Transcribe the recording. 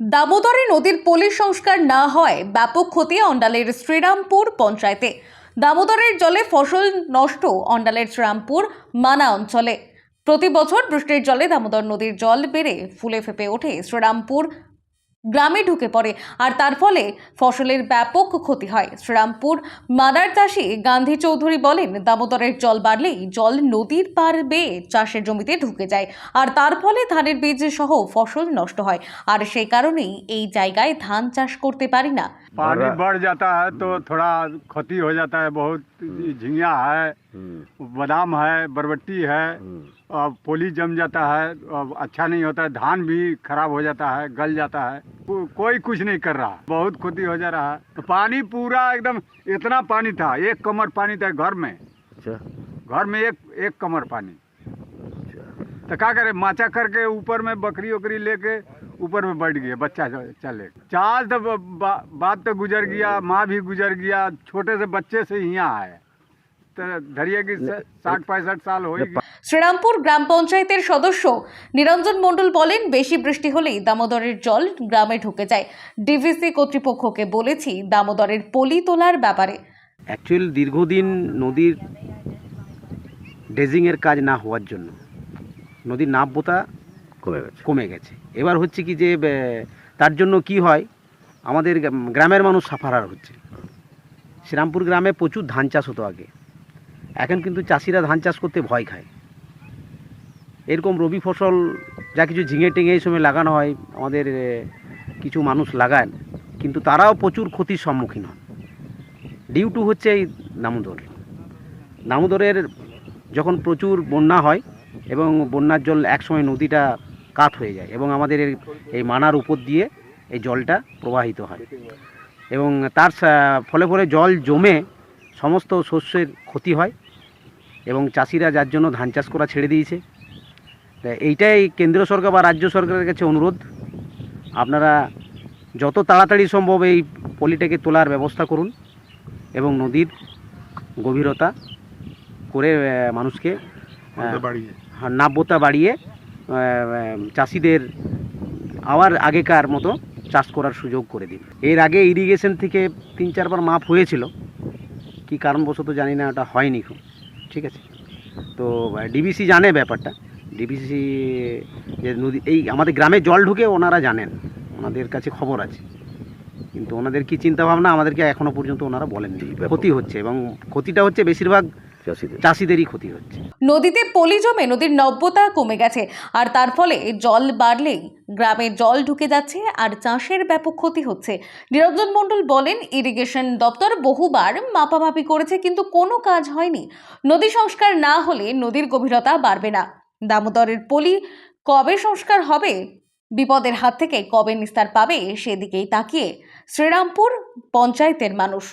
দামোদরে নদীর পলি সংস্কার না হয়, ব্যাপক ক্ষতি অন্ডালের শ্রীরামপুর পঞ্চায়েতে। দামোদরের জলে ফসল নষ্ট অন্ডালের শ্রীরামপুর মানা অঞ্চলে। প্রতি বছর বৃষ্টির জলে দামোদর নদীর জল বেড়ে ফুলে ফেপে ওঠে শ্রীরামপুর গ্রামে ঢুকে পড়ে আর তার ফলে ফসলের ব্যাপক ক্ষতি হয় শ্রীরামপুর মাদার চাষি গান্ধী চৌধুরী বলেন দামোদরের জল বাড়লেই জল নদীর পার বেয়ে চাষের জমিতে ঢুকে যায় আর তার ফলে ধানের বীজ সহ ফসল নষ্ট হয় আর সেই কারণেই এই জায়গায় ধান চাষ করতে পারি না पानी और- बढ़ जाता है तो थोड़ा क्षति हो जाता है बहुत झिंगिया है बादाम है बरबट्टी है और पोली जम जाता है और अच्छा नहीं होता है धान भी खराब हो जाता है गल जाता है को- कोई कुछ नहीं कर रहा। बहुत क्षति हो जा रहा। है तो पानी पूरा एकदम इतना पानी था एक कमर पानी था घर में। अच्छा। घर में एक एक कमर पानी। अच्छा। तो क्या करे माचा करके ऊपर में बकरी वकरी लेके ऊपर में बैठ गया बच्चा चले। चाल तो बा, बात तो गुजर गया माँ भी गुजर गया छोटे से बच्चे से यहाँ आए ষাট সাল শ্রীরামপুর গ্রাম পঞ্চায়েতের সদস্য নিরঞ্জন মণ্ডল বলেন বেশি বৃষ্টি হলেই দামোদরের জল গ্রামে ঢুকে যায়। ডিভিসি কর্তৃপক্ষকে বলেছি দামোদরের পলি তোলার ব্যাপারে। দীর্ঘদিন নদীর ড্রেজিংয়ের কাজ না হওয়ার জন্য নদীর নাব্যতা কমে গেছে। কমে গেছে। এবার হচ্ছে কি যে তার জন্য কি হয় আমাদের গ্রামের মানুষ সাফার হচ্ছে শ্রীরামপুর গ্রামে প্রচুর ধান চাষ হতো আগে। এখন কিন্তু চাষিরা ধান চাষ করতে ভয় খায়। এরকম রবি ফসল, যা কিছু ঝিঙে টিঙে এই সময় লাগানো হয়, আমাদের কিছু মানুষ লাগান, কিন্তু তারাও প্রচুর ক্ষতির সম্মুখীন হন। ডিউ টু হচ্ছে এই দামোদর। দামোদরের যখন প্রচুর বন্যা হয় এবং বন্যার জল একসময় নদীটা কাত হয়ে যায় এবং আমাদের এই- মানার উপর দিয়ে এই জলটা প্রবাহিত হয়। এবং তার ফলে ফলে জল জমে সমস্ত শস্যের ক্ষতি হয়। এবং চাষিরা যার জন্য ধান চাষ করা ছেড়ে দিয়েছে। এইটাই কেন্দ্র সরকার বা রাজ্য সরকারের কাছে অনুরোধ। আপনারা যত তাড়াতাড়ি সম্ভব এই পলিটাকে তোলার ব্যবস্থা করুন এবং নদীর গভীরতা করে মানুষকে হ্যাঁ, নাব্যতা বাড়িয়ে চাষিদের আবার আগেকার মতো চাষ করার সুযোগ করে দিন। এর আগে ইরিগেশন থেকে তিন চারবার মাপ হয়েছিল। কি কারণবশত জানি না ওটা হয়নি খুব। ঠিক আছে? তো ডিবিসি জানে ব্যাপারটা। ডিবিসি যে নদী, এই আমাদের গ্রামে জল ঢুকে ওনারা জানেন। ওনাদের কাছে খবর আছে। কিন্তু ওনাদের কী চিন্তাভাবনা আমাদেরকে এখনও পর্যন্ত ওনারা বলেননি। ক্ষতি হচ্ছে এবং ক্ষতিটা হচ্ছে বেশিরভাগ চাষিদেরই ক্ষতি হচ্ছে। নদীতে পলি জমে নদীর নব্যতা কমে গেছে আর তার ফলে জল বাড়লেই গ্রামে জল ঢুকে যাচ্ছে আর চাষের ব্যাপক ক্ষতি হচ্ছে। নিরঞ্জন মণ্ডল বলেন ইরিগেশন দপ্তর বহুবার মাপামাপি করেছে কিন্তু কোনো কাজ হয়নি। নদী সংস্কার না হলে নদীর গভীরতা বাড়বে না। দামোদরের পলি কবে সংস্কার হবে? বিপদের হাত থেকে কবে নিস্তার পাবে সেদিকেই তাকিয়ে। শ্রীরামপুর পঞ্চায়েতের মানুষ।